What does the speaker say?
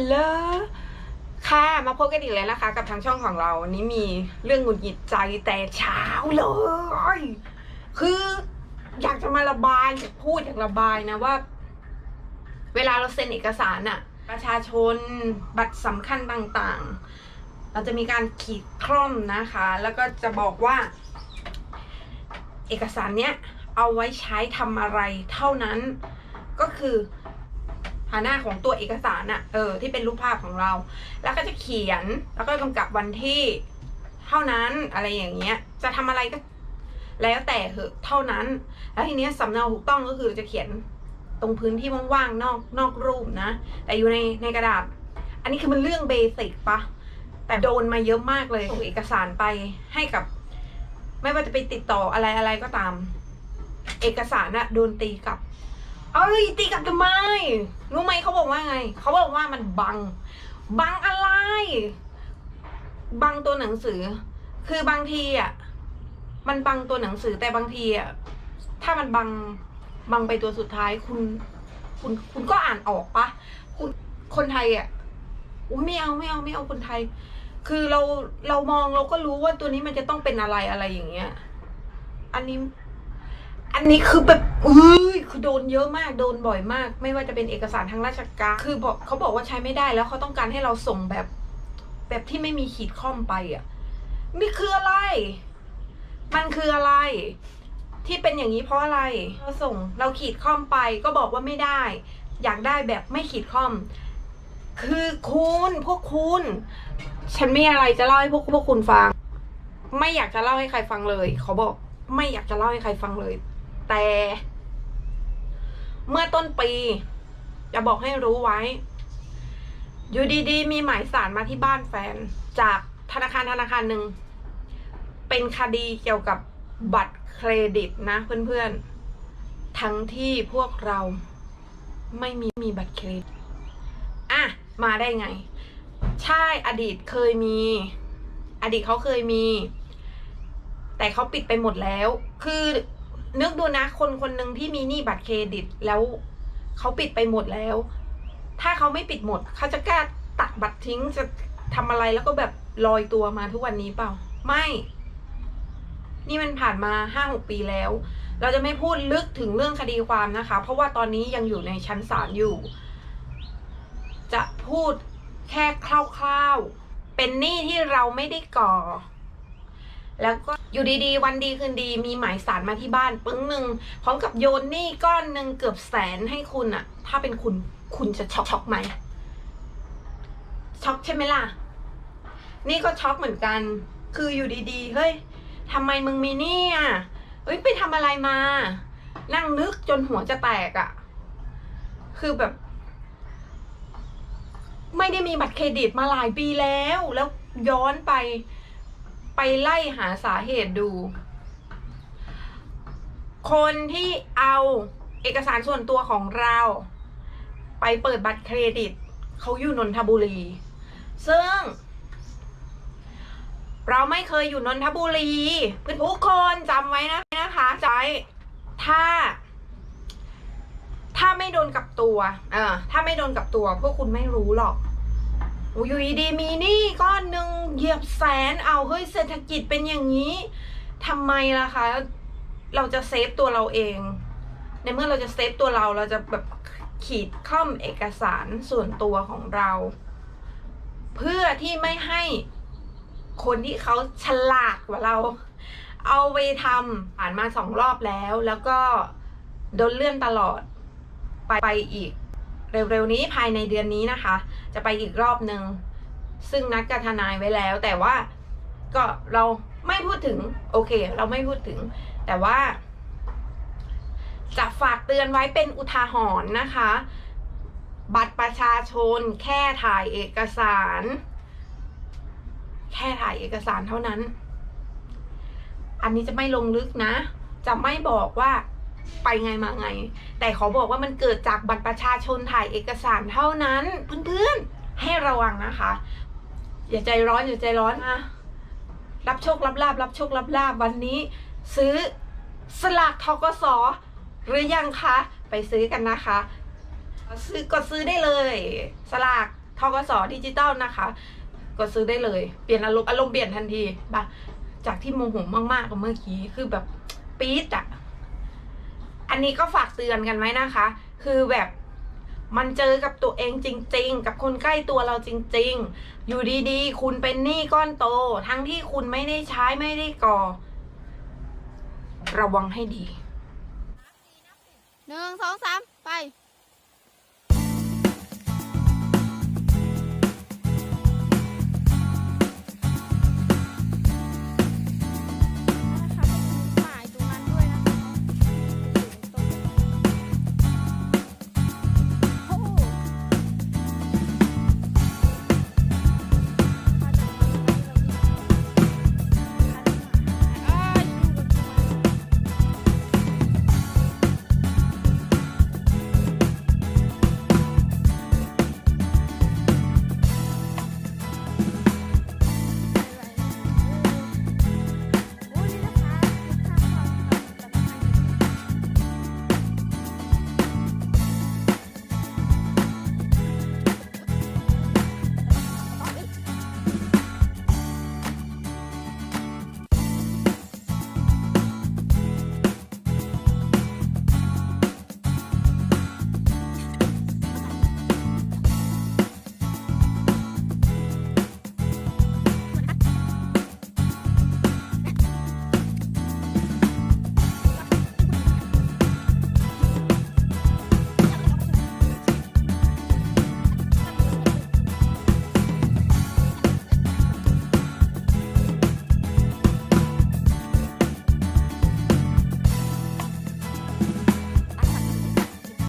ลโหลค่ะ มาพบกันอีกแล้วนะคะ กับทางช่องของเราวันนี้มีเรื่องหงุดหงิดใจแต่เช้าเลย คืออยากจะมาระบายอยากพูดอยากระบายนะว่า เวลาเราเซ็นเอกสารอะประชาชนบัตรสำคัญต่างๆ เราจะมีการขีดคร่อมนะคะ แล้วก็จะบอกว่า เอกสารเนี้ยเอาไว้ใช้ทำอะไรเท่านั้นก็คือ ฐานะของตัวเอกสารอะเออที่เป็นรูปภาพของเรา แล้วก็จะเขียนแล้วก็กำกับวันที่เท่านั้นอะไรอย่างเงี้ย จะทำอะไรก็แล้วแต่เหอะเท่านั้น แล้วทีเนี้ยสำเนาถูกต้องก็คือจะเขียนตรงพื้นที่ว่างๆนอกนอกรูปนะ แต่อยู่ในในกระดาษ อันนี้คือมันเรื่องเบสิกปะแต่โดนมาเยอะมากเลยส่งเอกสารไปให้กับ ไม่ว่าจะไปติดต่ออะไรอะไรก็ตาม เอกสารอะโดนตีกลับ เอ้ยตีกลับทำไม รู้ไหมเขาบอกว่าไง เขาบอกว่ามันบัง บังอะไร บังตัวหนังสือ คือบางทีอะ มันบังตัวหนังสือแต่บางทีอะ ถ้ามันบัง บังไปตัวสุดท้ายคุณ คุณ คุณก็อ่านออกปะคุณคนไทยอะอุ้ยไม่เอาไม่เอาไม่เอาคนไทย คือเราเรามองเราก็รู้ว่าตัวนี้มันจะต้องเป็นอะไรอะไรอย่างเงี้ย อันนี้ อันนี้คือแบบอุ้ยคือโดนเยอะมากโดนบ่อยมาก ไม่ว่าจะเป็นเอกสารทางราชการ คือบอกเขาบอกว่าใช้ไม่ได้แล้วเขาต้องการให้เราส่งแบบ แบบที่ไม่มีขีดข้อมไปอะนี่คืออะไร มันคืออะไร ที่เป็นอย่างนี้เพราะอะไร เราส่งเราขีดข้อมไปก็บอกว่าไม่ได้ อยากได้แบบไม่ขีดข้อม คือคุณพวกคุณ ฉันมีอะไรจะเล่าให้พวกพวกคุณฟัง ไม่อยากจะเล่าให้ใครฟังเลย เขาบอกไม่อยากจะเล่าให้ใครฟังเลย แต่ เมื่อต้นปี จะบอกให้รู้ไว้ อยู่ดีๆ มีหมายสารมาที่บ้านแฟน จากธนาคารธนาคารหนึ่ง เป็นคดีเกี่ยวกับบัตรเครดิตนะเพื่อนๆ ทั้งที่พวกเราไม่มีมีบัตรเครดิต อะ มาได้ไง ใช่อดีตเคยมี อดีตเขาเคยมี แต่เขาปิดไปหมดแล้ว คือ นึกดูนะ คนคนหนึ่งที่มีหนี้บัตรเครดิตแล้วเขาปิดไปหมดแล้ว ถ้าเขาไม่ปิดหมด เขาจะกล้าตัดบัตรทิ้งจะทำอะไรแล้วก็แบบลอยตัวมาทุกวันนี้เปล่า ไม่ นี่มันผ่านมาห้าหกปีแล้ว เราจะไม่พูดลึกถึงเรื่องคดีความนะคะ เพราะว่าตอนนี้ยังอยู่ในชั้นศาลอยู่ จะพูดแค่คร่าวๆ เป็นหนี้ที่เราไม่ได้ก่อ แล้วก็อยู่ดีๆ วันดีคืนดีมีหมายสารมาที่บ้านปึ้งหนึ่งพร้อมกับโยนหนี้ก้อนหนึ่งเกือบแสนให้คุณอะถ้าเป็นคุณคุณจะช็อกช็อกไหมช็อกใช่ไหมล่ะ นี่ก็ช็อกเหมือนกัน คืออยู่ดีๆ เฮ้ยทำไมมึงมีหนี้อะเฮ้ยไปทำอะไรมา นั่งนึกจนหัวจะแตกอะคือแบบ ไม่ได้มีบัตรเครดิตมาหลายปีแล้ว แล้วย้อนไป ไปไล่หาสาเหตุดู คนที่เอาเอกสารส่วนตัวของเรา ไปเปิดบัตรเครดิต เขาอยู่นนทบุรี ซึ่ง เราไม่เคยอยู่นนทบุรีเพื่อนทุกคนจำไว้นะนะคะใจถ้า ถ้าไม่โดนกับตัว เออถ้าไม่โดนกับตัว พวกคุณไม่รู้หรอก อยู่ดีมีนี้ก้อนหนึ่งเหยียบแสนเอาเฮ้ยเศรษฐกิจเป็นอย่างนี้ทำไมล่ะคะ เราจะเซฟตัวเราเอง ในเมื่อเราจะเซฟตัวเราเราจะแบบขีดข้อมเอกสารส่วนตัวของเรา เพื่อที่ไม่ให้คนที่เขาฉลาดกว่าเรา เอาไปทำผ่านมาสองรอบแล้ว แล้วก็โดนเลื่อนตลอดไปไปอีก เร็วๆนี้ภายในเดือนนี้นะคะ จะไปอีกรอบหนึ่งซึ่งนัดกับทนายไว้แล้ว แต่ว่าก็เราไม่พูดถึง โอเค เราไม่พูดถึง แต่ว่า จะฝากเตือนไว้เป็นอุทาหรณ์นะคะ บัตรประชาชน แค่ถ่ายเอกสาร แค่ถ่ายเอกสารเท่านั้น อันนี้จะไม่ลงลึกนะ จะไม่บอกว่า ไปไงมาไง แต่ขอบอกว่ามันเกิดจากบัตรประชาชนถ่ายเอกสารเท่านั้น เพื่อนๆ ให้ระวังนะคะ อย่าใจร้อนอย่าใจร้อนนะรับโชครับลาบรับโชครับลาบวันนี้ ซื้อสลากทกสหรือยังคะ ไปซื้อกันนะคะ ซื้อกดซื้อได้เลย สลากทกสดิจิตอลนะคะก็ซื้อได้เลย เปลี่ยนอารมณ์อารมณ์เปลี่ยนทันทีปะจากที่โมโหมากๆกับเมื่อกี้คือแบบปี๊ดอะ อันนี้ก็ฝากเตือนกันไว้นะคะ คือแบบมันเจอกับตัวเองจริง ๆ กับคนใกล้ตัวเราจริง ๆ อยู่ดีๆ คุณเป็นหนี้ก้อนโต ทั้งที่คุณไม่ได้ใช้ไม่ได้ก่อ ระวังให้ดีหนึ่งสองสามไป